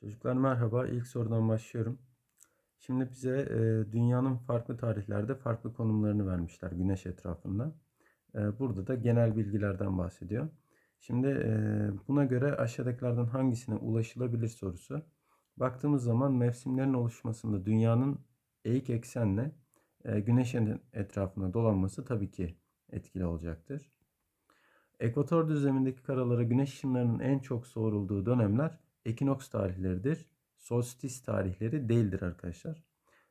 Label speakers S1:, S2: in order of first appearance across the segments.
S1: Çocuklar merhaba. İlk sorudan başlıyorum. Şimdi bize e, dünyanın farklı tarihlerde farklı konumlarını vermişler güneş etrafında. E, burada da genel bilgilerden bahsediyor. Şimdi e, buna göre aşağıdakilerden hangisine ulaşılabilir sorusu. Baktığımız zaman mevsimlerin oluşmasında dünyanın eğik eksenle e, güneşin etrafında dolanması tabii ki etkili olacaktır. Ekvator düzlemindeki karalara güneş ışınlarının en çok soğurulduğu dönemler ekinoks tarihleridir. Solstice tarihleri değildir arkadaşlar.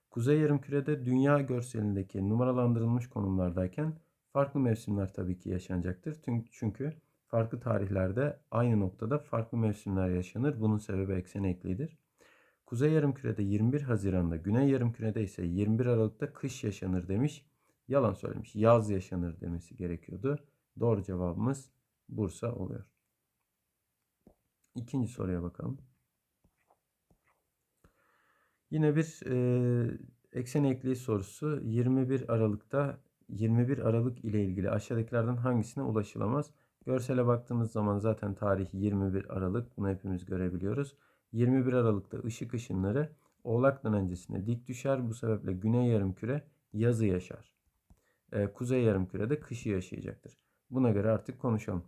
S1: Kuzey yarımkürede dünya görselindeki numaralandırılmış konumlardayken farklı mevsimler tabii ki yaşanacaktır. Çünkü farklı tarihlerde aynı noktada farklı mevsimler yaşanır. Bunun sebebi eksen eklidir. Kuzey yarımkürede 21 Haziran'da, Güney yarımkürede ise 21 Aralık'ta kış yaşanır demiş. Yalan söylemiş. Yaz yaşanır demesi gerekiyordu. Doğru cevabımız Bursa oluyor. İkinci soruya bakalım. Yine bir e, eksen ekliği sorusu 21 Aralık'ta 21 Aralık ile ilgili aşağıdakilerden hangisine ulaşılamaz? Görsele baktığımız zaman zaten tarih 21 Aralık. Bunu hepimiz görebiliyoruz. 21 Aralık'ta ışık ışınları Oğlak'tan öncesine dik düşer. Bu sebeple Güney Yarımküre yazı yaşar. E, Kuzey Yarımküre'de kışı yaşayacaktır. Buna göre artık konuşalım.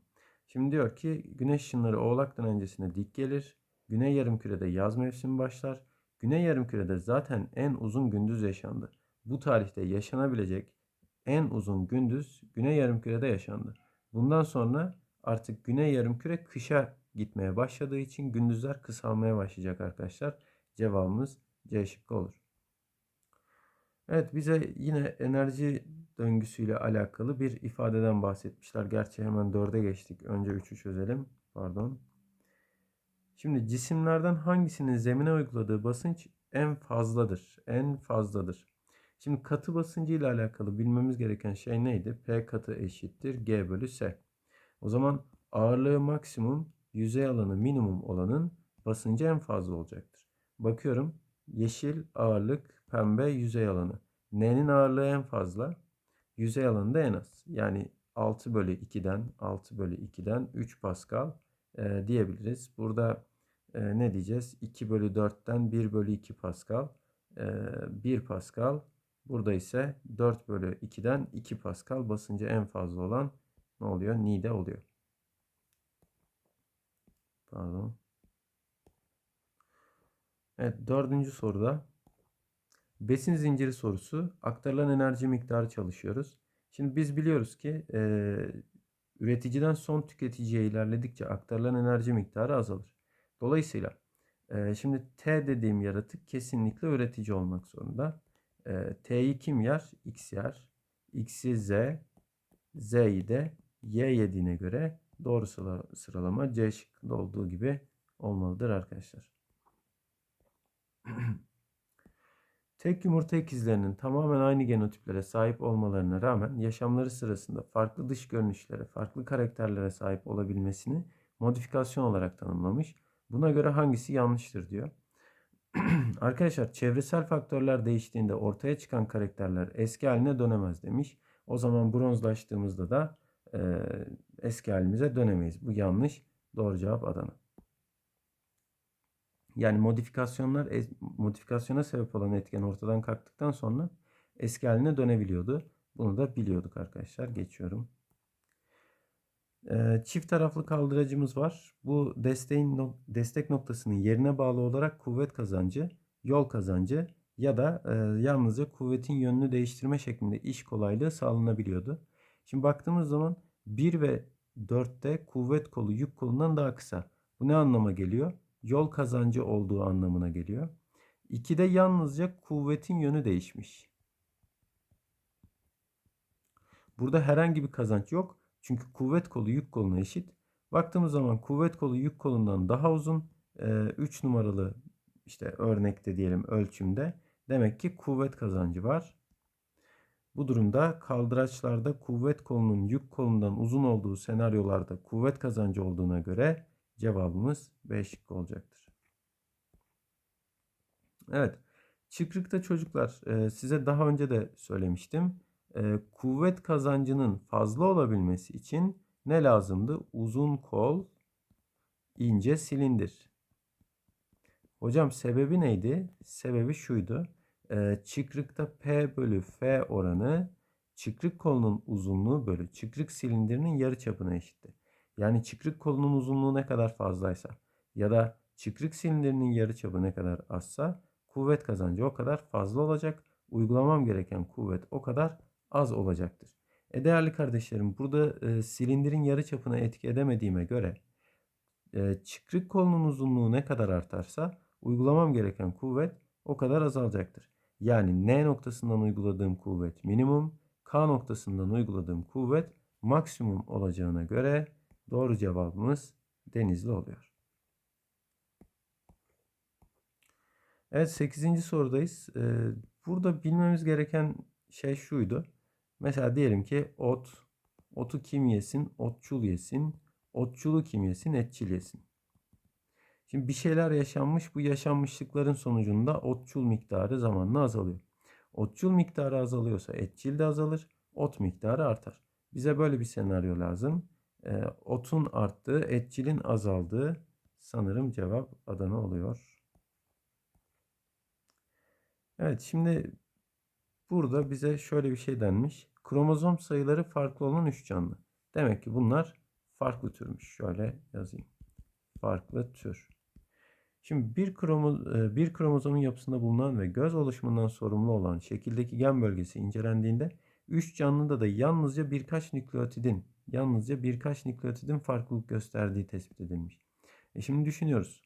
S1: Şimdi diyor ki güneş ışınları Oğlak'tan öncesine dik gelir. Güney yarımkürede yaz mevsimi başlar. Güney yarımkürede zaten en uzun gündüz yaşandı. Bu tarihte yaşanabilecek en uzun gündüz Güney yarımkürede yaşandı. Bundan sonra artık Güney yarımküre kışa gitmeye başladığı için gündüzler kısalmaya başlayacak arkadaşlar. Cevabımız C şıkkı olur. Evet bize yine enerji döngüsüyle alakalı bir ifadeden bahsetmişler. Gerçi hemen 4'e geçtik. Önce 3'ü çözelim. Pardon. Şimdi cisimlerden hangisinin zemine uyguladığı basınç en fazladır? En fazladır. Şimdi katı basıncı ile alakalı bilmemiz gereken şey neydi? P katı eşittir G bölü S. O zaman ağırlığı maksimum, yüzey alanı minimum olanın basıncı en fazla olacaktır. Bakıyorum yeşil ağırlık, pembe yüzey alanı. N'nin ağırlığı en fazla, yüzey alanı da en az. Yani 6 bölü 2'den 6 bölü 2'den 3 Pascal e, diyebiliriz. Burada e, ne diyeceğiz? 2 bölü 4'ten 1 bölü 2 Pascal. E, 1 Pascal. Burada ise 4 bölü 2'den 2 Pascal basıncı en fazla olan ne oluyor? Ni'de oluyor. Pardon. Evet dördüncü soruda besin zinciri sorusu aktarılan enerji miktarı çalışıyoruz. Şimdi biz biliyoruz ki e, üreticiden son tüketiciye ilerledikçe aktarılan enerji miktarı azalır. Dolayısıyla e, şimdi T dediğim yaratık kesinlikle üretici olmak zorunda. E, T'yi kim yer? X yer. X'i Z, Z'yi de Y yediğine göre doğru sıralama C şıkkında olduğu gibi olmalıdır arkadaşlar. Tek yumurta ikizlerinin tamamen aynı genotiplere sahip olmalarına rağmen yaşamları sırasında farklı dış görünüşlere, farklı karakterlere sahip olabilmesini modifikasyon olarak tanımlamış. Buna göre hangisi yanlıştır diyor. Arkadaşlar çevresel faktörler değiştiğinde ortaya çıkan karakterler eski haline dönemez demiş. O zaman bronzlaştığımızda da e, eski halimize dönemeyiz. Bu yanlış. Doğru cevap Adana. Yani modifikasyonlar modifikasyona sebep olan etken ortadan kalktıktan sonra eski haline dönebiliyordu. Bunu da biliyorduk arkadaşlar. Geçiyorum. Ee, çift taraflı kaldıracımız var. Bu desteğin destek noktasının yerine bağlı olarak kuvvet kazancı, yol kazancı ya da e, yalnızca kuvvetin yönünü değiştirme şeklinde iş kolaylığı sağlanabiliyordu. Şimdi baktığımız zaman 1 ve 4'te kuvvet kolu yük kolundan daha kısa. Bu ne anlama geliyor? Yol kazancı olduğu anlamına geliyor. 2'de yalnızca kuvvetin yönü değişmiş. Burada herhangi bir kazanç yok. Çünkü kuvvet kolu yük koluna eşit. Baktığımız zaman kuvvet kolu yük kolundan daha uzun. 3 numaralı işte örnekte diyelim ölçümde. Demek ki kuvvet kazancı var. Bu durumda kaldıraçlarda kuvvet kolunun yük kolundan uzun olduğu senaryolarda kuvvet kazancı olduğuna göre Cevabımız B şıkkı olacaktır. Evet. Çıkrıkta çocuklar e, size daha önce de söylemiştim. E, kuvvet kazancının fazla olabilmesi için ne lazımdı? Uzun kol, ince silindir. Hocam sebebi neydi? Sebebi şuydu. Ee, çıkrıkta P bölü F oranı çıkrık kolunun uzunluğu bölü çıkrık silindirinin yarıçapına eşitti. Yani çıkrık kolunun uzunluğu ne kadar fazlaysa ya da çıkrık silindirinin yarıçapı ne kadar azsa kuvvet kazancı o kadar fazla olacak. Uygulamam gereken kuvvet o kadar az olacaktır. E değerli kardeşlerim burada e, silindirin yarıçapına etki edemediğime göre e, çıkrık kolunun uzunluğu ne kadar artarsa uygulamam gereken kuvvet o kadar azalacaktır. Yani N noktasından uyguladığım kuvvet minimum, K noktasından uyguladığım kuvvet maksimum olacağına göre doğru cevabımız denizli oluyor. Evet 8. sorudayız. Ee, burada bilmemiz gereken şey şuydu. Mesela diyelim ki ot, otu kim yesin? Otçul yesin. Otçulu kim yesin? Etçil yesin. Şimdi bir şeyler yaşanmış. Bu yaşanmışlıkların sonucunda otçul miktarı zamanla azalıyor. Otçul miktarı azalıyorsa etçil de azalır. Ot miktarı artar. Bize böyle bir senaryo lazım. E, otun arttığı, etçilin azaldığı sanırım cevap Adana oluyor. Evet şimdi burada bize şöyle bir şey denmiş. Kromozom sayıları farklı olan 3 canlı. Demek ki bunlar farklı türmüş. Şöyle yazayım. Farklı tür. Şimdi bir, kromo, bir kromozomun yapısında bulunan ve göz oluşumundan sorumlu olan şekildeki gen bölgesi incelendiğinde 3 canlıda da yalnızca birkaç nükleotidin yalnızca birkaç nükleotidin farklılık gösterdiği tespit edilmiş. E şimdi düşünüyoruz.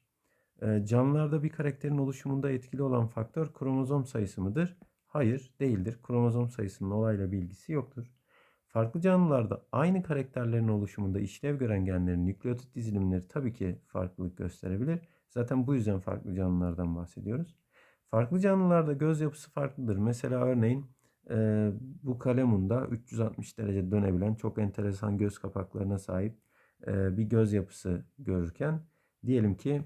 S1: E, canlılarda bir karakterin oluşumunda etkili olan faktör kromozom sayısı mıdır? Hayır, değildir. Kromozom sayısının olayla bir ilgisi yoktur. Farklı canlılarda aynı karakterlerin oluşumunda işlev gören genlerin nükleotit dizilimleri tabii ki farklılık gösterebilir. Zaten bu yüzden farklı canlılardan bahsediyoruz. Farklı canlılarda göz yapısı farklıdır. Mesela örneğin e, bu kalemunda 360 derece dönebilen çok enteresan göz kapaklarına sahip e, bir göz yapısı görürken diyelim ki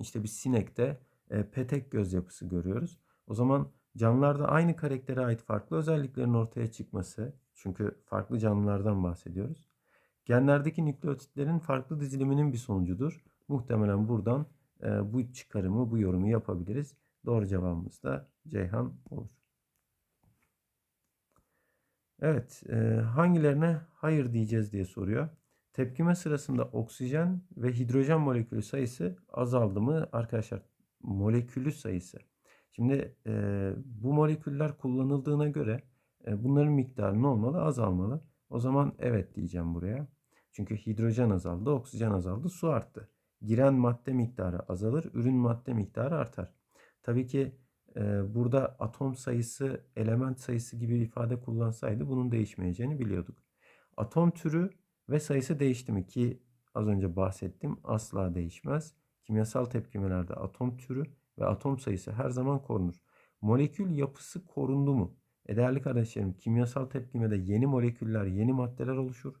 S1: işte bir sinekte e, petek göz yapısı görüyoruz. O zaman canlılarda aynı karaktere ait farklı özelliklerin ortaya çıkması çünkü farklı canlılardan bahsediyoruz. Genlerdeki nükleotitlerin farklı diziliminin bir sonucudur. Muhtemelen buradan e, bu çıkarımı, bu yorumu yapabiliriz. Doğru cevabımız da Ceyhan olur. Evet, e, hangilerine hayır diyeceğiz diye soruyor. Tepkime sırasında oksijen ve hidrojen molekülü sayısı azaldı mı? Arkadaşlar molekülü sayısı. Şimdi e, bu moleküller kullanıldığına göre e, bunların miktarı ne olmalı? Azalmalı. O zaman evet diyeceğim buraya. Çünkü hidrojen azaldı, oksijen azaldı, su arttı. Giren madde miktarı azalır, ürün madde miktarı artar. Tabii ki burada atom sayısı, element sayısı gibi ifade kullansaydı bunun değişmeyeceğini biliyorduk. Atom türü ve sayısı değişti mi ki az önce bahsettim asla değişmez. Kimyasal tepkimelerde atom türü ve atom sayısı her zaman korunur. Molekül yapısı korundu mu? E değerli kardeşlerim kimyasal tepkimede yeni moleküller, yeni maddeler oluşur.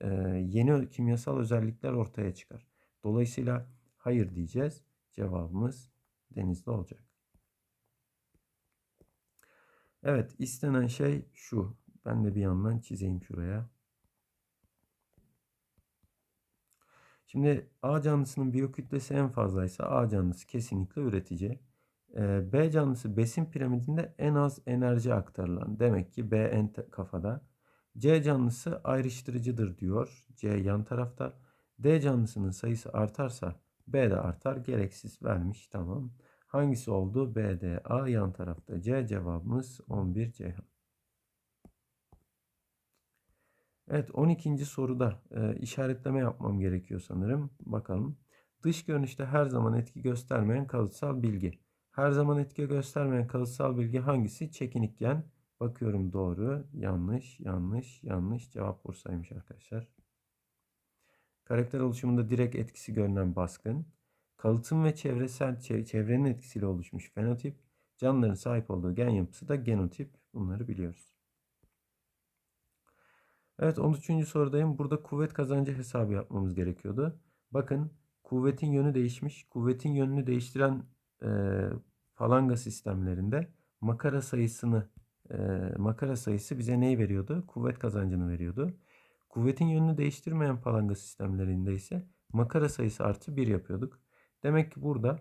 S1: Ee, yeni kimyasal özellikler ortaya çıkar. Dolayısıyla hayır diyeceğiz. Cevabımız denizde olacak. Evet istenen şey şu. Ben de bir yandan çizeyim şuraya. Şimdi A canlısının biyokütlesi en fazlaysa A canlısı kesinlikle üretici. Ee, B canlısı besin piramidinde en az enerji aktarılan. Demek ki B en kafada. C canlısı ayrıştırıcıdır diyor. C yan tarafta. D canlısının sayısı artarsa B de artar. Gereksiz vermiş. Tamam. Hangisi oldu? B, D, A yan tarafta. C cevabımız 11 Ceyhan. Evet 12. soruda e, işaretleme yapmam gerekiyor sanırım. Bakalım. Dış görünüşte her zaman etki göstermeyen kalıtsal bilgi. Her zaman etki göstermeyen kalıtsal bilgi hangisi? Çekinik gen. Bakıyorum doğru, yanlış, yanlış, yanlış. Cevap Bursa'ymış arkadaşlar. Karakter oluşumunda direkt etkisi görünen baskın. Kalıtım ve çevresel çevrenin etkisiyle oluşmuş fenotip. Canlıların sahip olduğu gen yapısı da genotip. Bunları biliyoruz. Evet 13. sorudayım. Burada kuvvet kazancı hesabı yapmamız gerekiyordu. Bakın kuvvetin yönü değişmiş. Kuvvetin yönünü değiştiren e, falanga sistemlerinde makara sayısını e, makara sayısı bize neyi veriyordu? Kuvvet kazancını veriyordu. Kuvvetin yönünü değiştirmeyen palanga sistemlerinde ise makara sayısı artı 1 yapıyorduk. Demek ki burada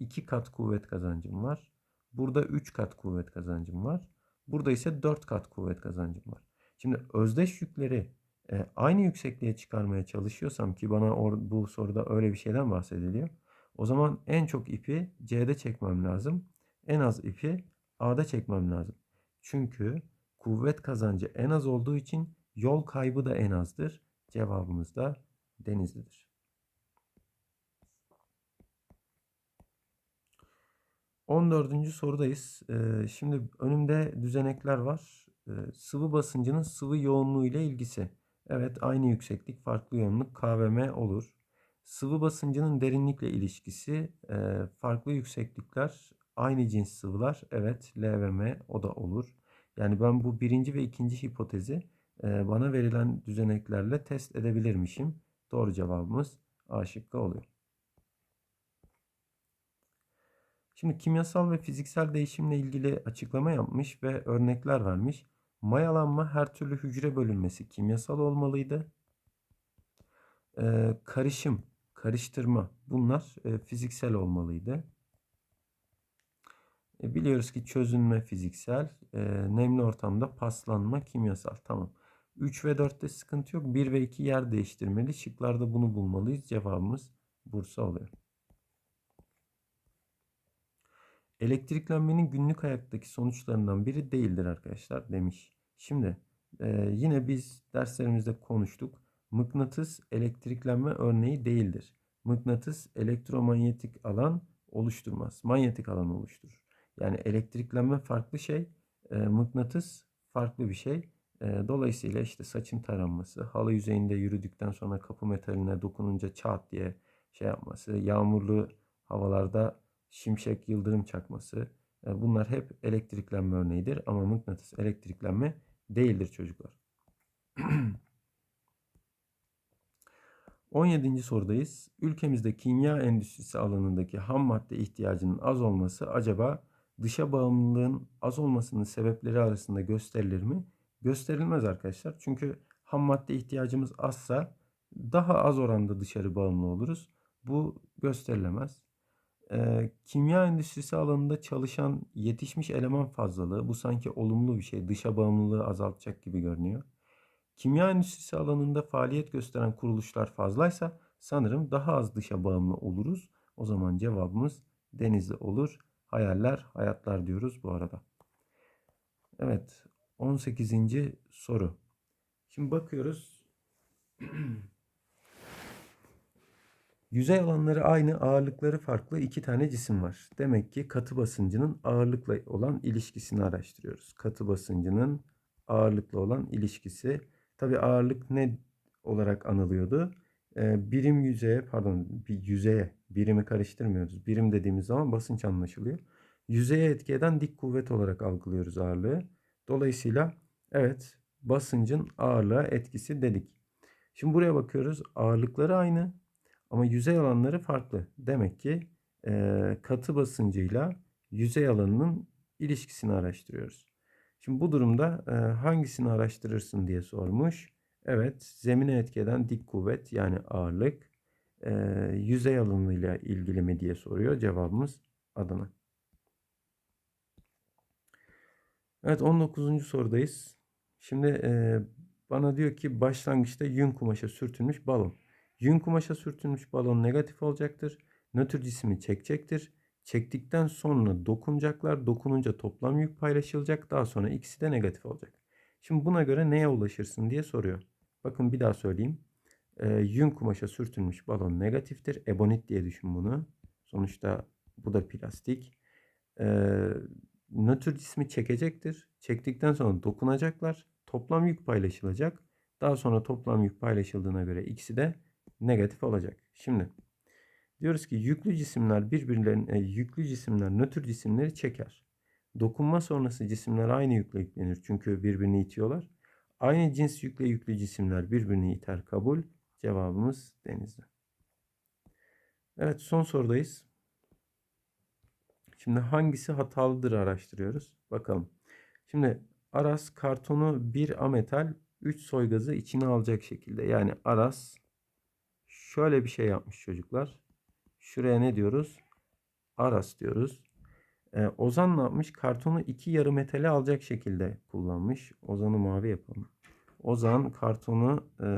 S1: 2 kat kuvvet kazancım var. Burada 3 kat kuvvet kazancım var. Burada ise 4 kat kuvvet kazancım var. Şimdi özdeş yükleri e, aynı yüksekliğe çıkarmaya çalışıyorsam ki bana bu soruda öyle bir şeyden bahsediliyor. O zaman en çok ipi C'de çekmem lazım. En az ipi A'da çekmem lazım. Çünkü kuvvet kazancı en az olduğu için yol kaybı da en azdır. Cevabımız da Denizli'dir. 14. sorudayız. Ee, şimdi önümde düzenekler var. Ee, sıvı basıncının sıvı yoğunluğu ile ilgisi. Evet aynı yükseklik farklı yoğunluk KVM olur. Sıvı basıncının derinlikle ilişkisi e, farklı yükseklikler aynı cins sıvılar. Evet LVM o da olur. Yani ben bu birinci ve ikinci hipotezi e, bana verilen düzeneklerle test edebilirmişim. Doğru cevabımız A şıkkı oluyor. Şimdi kimyasal ve fiziksel değişimle ilgili açıklama yapmış ve örnekler vermiş. Mayalanma her türlü hücre bölünmesi kimyasal olmalıydı. Ee, karışım, karıştırma bunlar e, fiziksel olmalıydı. E, biliyoruz ki çözünme fiziksel, e, nemli ortamda paslanma kimyasal. Tamam. 3 ve 4'te sıkıntı yok. 1 ve 2 yer değiştirmeli. Şıklarda bunu bulmalıyız. Cevabımız Bursa oluyor. Elektriklenmenin günlük hayattaki sonuçlarından biri değildir arkadaşlar demiş. Şimdi e, yine biz derslerimizde konuştuk. Mıknatıs elektriklenme örneği değildir. Mıknatıs elektromanyetik alan oluşturmaz. Manyetik alan oluşturur. Yani elektriklenme farklı şey, e, mıknatıs farklı bir şey. E, dolayısıyla işte saçın taranması, halı yüzeyinde yürüdükten sonra kapı metaline dokununca çat diye şey yapması, yağmurlu havalarda şimşek, yıldırım çakması e, bunlar hep elektriklenme örneğidir ama mıknatıs elektriklenme değildir çocuklar. 17. sorudayız. Ülkemizde kimya endüstrisi alanındaki ham madde ihtiyacının az olması acaba dışa bağımlılığın az olmasının sebepleri arasında gösterilir mi? Gösterilmez arkadaşlar. Çünkü ham madde ihtiyacımız azsa daha az oranda dışarı bağımlı oluruz. Bu gösterilemez. Ee, kimya endüstrisi alanında çalışan yetişmiş eleman fazlalığı bu sanki olumlu bir şey. Dışa bağımlılığı azaltacak gibi görünüyor. Kimya endüstrisi alanında faaliyet gösteren kuruluşlar fazlaysa sanırım daha az dışa bağımlı oluruz. O zaman cevabımız denizli olur. Hayaller, hayatlar diyoruz bu arada. Evet, 18. soru. Şimdi bakıyoruz. Yüzey alanları aynı, ağırlıkları farklı iki tane cisim var. Demek ki katı basıncının ağırlıkla olan ilişkisini araştırıyoruz. Katı basıncının ağırlıkla olan ilişkisi. Tabi ağırlık ne olarak anılıyordu? Ee, birim yüzeye, pardon bir yüzeye, birimi karıştırmıyoruz. Birim dediğimiz zaman basınç anlaşılıyor. Yüzeye etki eden dik kuvvet olarak algılıyoruz ağırlığı. Dolayısıyla evet basıncın ağırlığa etkisi dedik. Şimdi buraya bakıyoruz. Ağırlıkları aynı ama yüzey alanları farklı. Demek ki e, katı basıncıyla yüzey alanının ilişkisini araştırıyoruz. Şimdi bu durumda e, hangisini araştırırsın diye sormuş. Evet zemine etki eden dik kuvvet yani ağırlık e, yüzey alanıyla ilgili mi diye soruyor. Cevabımız Adana. Evet 19. sorudayız. Şimdi e, bana diyor ki başlangıçta yün kumaşa sürtülmüş balon. Yün kumaşa sürtülmüş balon negatif olacaktır. Nötr cismi çekecektir. Çektikten sonra dokunacaklar. Dokununca toplam yük paylaşılacak. Daha sonra ikisi de negatif olacak. Şimdi buna göre neye ulaşırsın diye soruyor. Bakın bir daha söyleyeyim. E, yün kumaşa sürtülmüş balon negatiftir. Ebonit diye düşün bunu. Sonuçta bu da plastik. E, nötr cismi çekecektir. Çektikten sonra dokunacaklar. Toplam yük paylaşılacak. Daha sonra toplam yük paylaşıldığına göre ikisi de negatif olacak. Şimdi diyoruz ki yüklü cisimler birbirlerine yüklü cisimler nötr cisimleri çeker. Dokunma sonrası cisimler aynı yükle yüklenir çünkü birbirini itiyorlar. Aynı cins yükle yüklü cisimler birbirini iter kabul. Cevabımız denizde. Evet son sorudayız. Şimdi hangisi hatalıdır araştırıyoruz. Bakalım. Şimdi Aras kartonu bir ametal 3 soy gazı içine alacak şekilde. Yani Aras şöyle bir şey yapmış çocuklar. Şuraya ne diyoruz? Aras diyoruz. Ee, Ozan ne yapmış? Kartonu iki yarı metali alacak şekilde kullanmış. Ozan'ı mavi yapalım. Ozan kartonu e,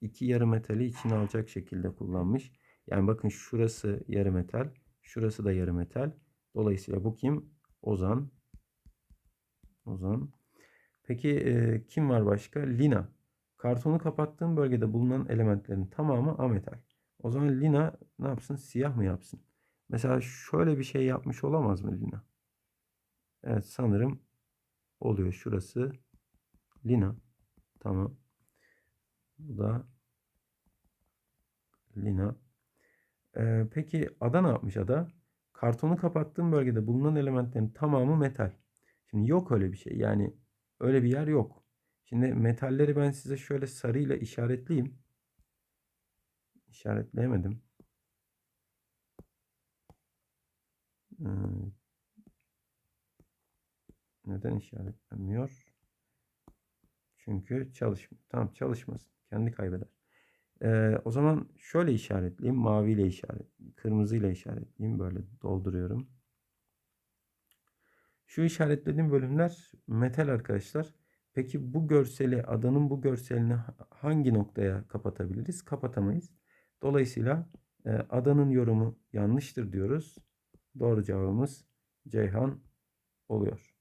S1: iki yarı metali içine alacak şekilde kullanmış. Yani bakın şurası yarı metal. Şurası da yarı metal. Dolayısıyla bu kim? Ozan. Ozan. Peki e, kim var başka? Lina. Kartonu kapattığım bölgede bulunan elementlerin tamamı ametal. O zaman Lina ne yapsın? Siyah mı yapsın? Mesela şöyle bir şey yapmış olamaz mı Lina? Evet sanırım oluyor. Şurası Lina. Tamam. Bu da Lina. Ee, peki Ada ne yapmış Ada? Kartonu kapattığım bölgede bulunan elementlerin tamamı metal. Şimdi yok öyle bir şey. Yani öyle bir yer yok. Şimdi metalleri ben size şöyle sarıyla işaretleyeyim. İşaretleyemedim. Ee, neden işaretlenmiyor? Çünkü çalışmıyor. Tamam çalışmasın. Kendi kaybeder. Ee, o zaman şöyle işaretleyeyim. Maviyle işaret, kırmızıyla işaretleyeyim. Böyle dolduruyorum. Şu işaretlediğim bölümler metal arkadaşlar. Peki bu görseli, adanın bu görselini hangi noktaya kapatabiliriz? Kapatamayız. Dolayısıyla e, adanın yorumu yanlıştır diyoruz. Doğru cevabımız Ceyhan oluyor.